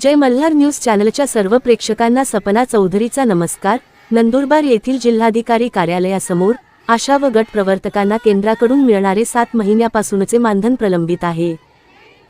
जय Malhar news चॅनलच्या सर्व प्रेक्षकांना सपना चौधरीचा नमस्कार. नंदुरबार येथील जिल्हाधिकारी कार्यालयासमोर आशा व गट प्रवर्तकांना केंद्राकडून मिळणारे सात महिन्यापासूनचे मानधन प्रलंबित आहे.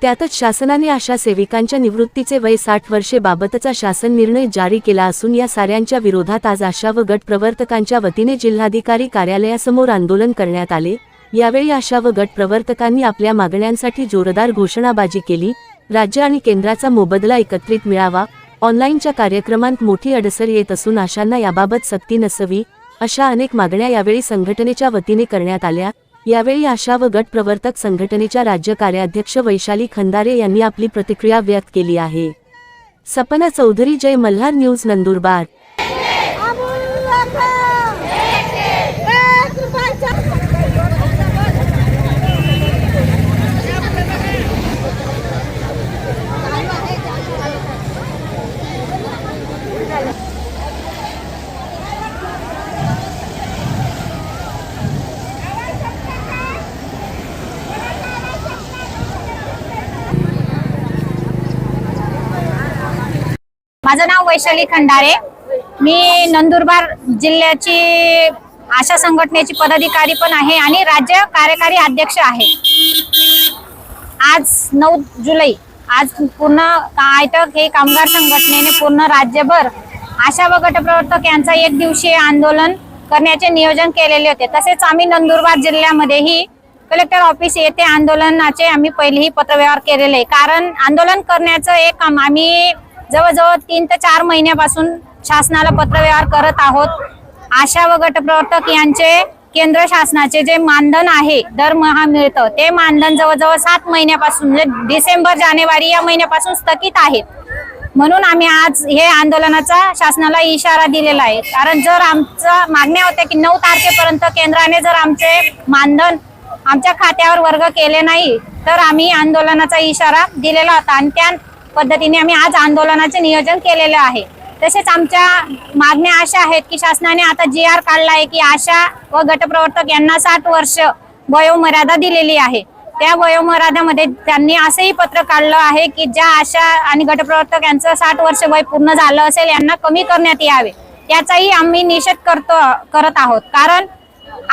त्यातच शासनाने आशा सेविकांच्या निवृत्तीचे वय साठ वर्षे बाबतचा शासन निर्णय जारी केला असून या साऱ्यांच्या विरोधात आज आशा व गट प्रवर्तकांच्या वतीने जिल्हाधिकारी कार्यालयासमोर आंदोलन करण्यात आले. यावेळी आशा व गट प्रवर्तकांनी आपल्या मागण्यांसाठी जोरदार घोषणाबाजी केली. राज्य आणि केंद्राचा मोबदला एकत्रित मिळावा ऑनलाईनच्या कार्यक्रमांत मोठी अडसर येत असून आशांना याबाबत सक्ती नसावी अशा अनेक मागण्या यावेळी संघटनेच्या वतीने करण्यात आल्या. यावेळी आशा व गट प्रवर्तक संघटनेच्या राज्य कार्याध्यक्ष वैशाली खंदारे यांनी आपली प्रतिक्रिया व्यक्त केली आहे. सपना चौधरी जय मल्हार न्यूज नंदुरबार. माझं नाव वैशाली खंडारे. मी नंदुरबार जिल्ह्याची आशा संघटनेची पदाधिकारी पण आहे आणि राज्य कार्यकारी अध्यक्ष आहे. आज नऊ जुलै. आज पूर्ण आयटक हे कामगार संघटनेने पूर्ण राज्यभर आशा व गटप्रवर्तक यांचा एक दिवसीय आंदोलन करण्याचे नियोजन केलेले होते. तसेच आम्ही नंदुरबार जिल्ह्यामध्येही कलेक्टर ऑफिस येथे आंदोलनाचे आम्ही पहिलेही पत्रव्यवहार केलेले आहे. कारण आंदोलन करण्याचं एक काम आम्ही जवळजवळ तीन ते चार महिन्यापासून शासनाला पत्रव्यवहार करत आहोत. आशा व गटप्रवर्तक यांचे केंद्र शासनाचे जे मानधन आहे दरमहा मिळतं ते मानधन जवळजवळ सात महिन्यापासून म्हणजे डिसेंबर जानेवारी या महिन्यापासून स्थगित आहे. म्हणून आम्ही आज हे आंदोलनाचा शासनाला इशारा दिलेला आहे. कारण जर आमचा मागण्या होत्या की नऊ तारखेपर्यंत केंद्राने जर आमचे मानधन आमच्या खात्यावर वर्ग केले नाही तर आम्ही आंदोलनाचा इशारा दिलेला होता. आणि त्या पद्धतीने आम्ही आज आंदोलनाचे नियोजन केलेले आहे. तसेच आमच्या मागण्या अशा आहेत की शासनाने आता जी आर काढला आहे की आशा व गटप्रवर्तक यांना साठ वर्ष वयोमर्यादा दिलेली आहे. त्या वयोमर्यादामध्ये त्यांनी असंही पत्र काढलं आहे की ज्या आशा आणि गटप्रवर्तक यांचं साठ वर्ष वय पूर्ण झालं असेल यांना कमी करण्यात यावे. याचाही आम्ही निषेध करतो करत आहोत. कारण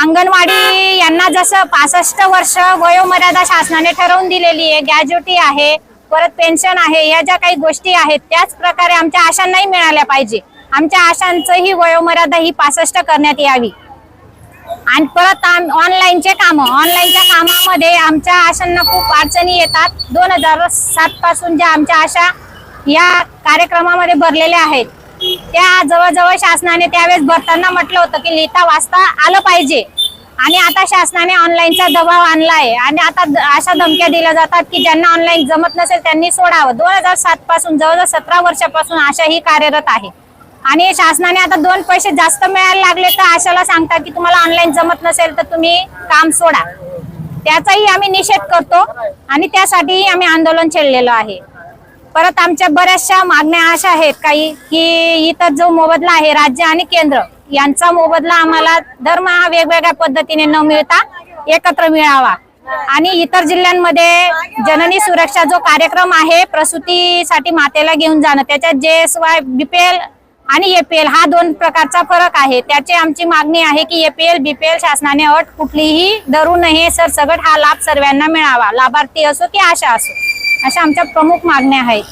अंगणवाडी यांना जसं पासष्ट वर्ष वयोमर्यादा शासनाने ठरवून दिलेली आहे गॅज्युटी आहे परत पेन्शन आहे या ज्या काही गोष्टी आहेत त्याच प्रकारे आमच्या आशांनाही मिळाल्या पाहिजे. आमच्या आशांचंही वयोमर्यादा ही पासष्ट करण्यात यावी. आणि परत ऑनलाईनचे काम ऑनलाईनच्या कामामध्ये आमच्या आशांना खूप अडचणी येतात. दोन हजार सात पासून ज्या आमच्या आशा या कार्यक्रमामध्ये भरलेल्या आहेत त्या जवळजवळ शासनाने त्यावेळेस भरताना म्हटलं होतं की लिहिता वाचता आलं पाहिजे. आणि आता शासनाने ऑनलाईनचा दबाव आणलाय. आणि आता अशा धमक्या दिल्या जातात की ज्यांना ऑनलाईन जमत नसेल त्यांनी सोडावं. दोन हजार सात पासून जवळजवळ सतरा वर्षापासून आशा ही कार्यरत आहे. आणि शासनाने आता दोन पैसे जास्त मिळायला लागले तर आशाला सांगतात की तुम्हाला ऑनलाईन जमत नसेल तर तुम्ही काम सोडा. त्याचाही आम्ही निषेध करतो आणि त्यासाठीही आम्ही आंदोलन छेडलेलं आहे. परत आमच्या बऱ्याचशा मागण्या अशा आहेत काही की इतर जो मोबदला आहे राज्य आणि केंद्र यांचा मोबदला आम्हाला दरमहा वेगवेगळ्या पद्धतीने न मिळता एकत्र मिळावा. आणि इतर जिल्ह्यांमध्ये जननी सुरक्षा जो कार्यक्रम आहे प्रसूतीसाठी मातेला घेऊन जाणं त्याच्यात जे एस वाय बीपीएल आणि एपीएल हा दोन प्रकारचा फरक आहे. त्याची आमची मागणी आहे की एपीएल बीपीएल शासनाने अट कुठलीही धरू नये सर सगट हा लाभ सर्वांना मिळावा. लाभार्थी असो की आशा असो अशा आमच्या प्रमुख मागण्या आहेत.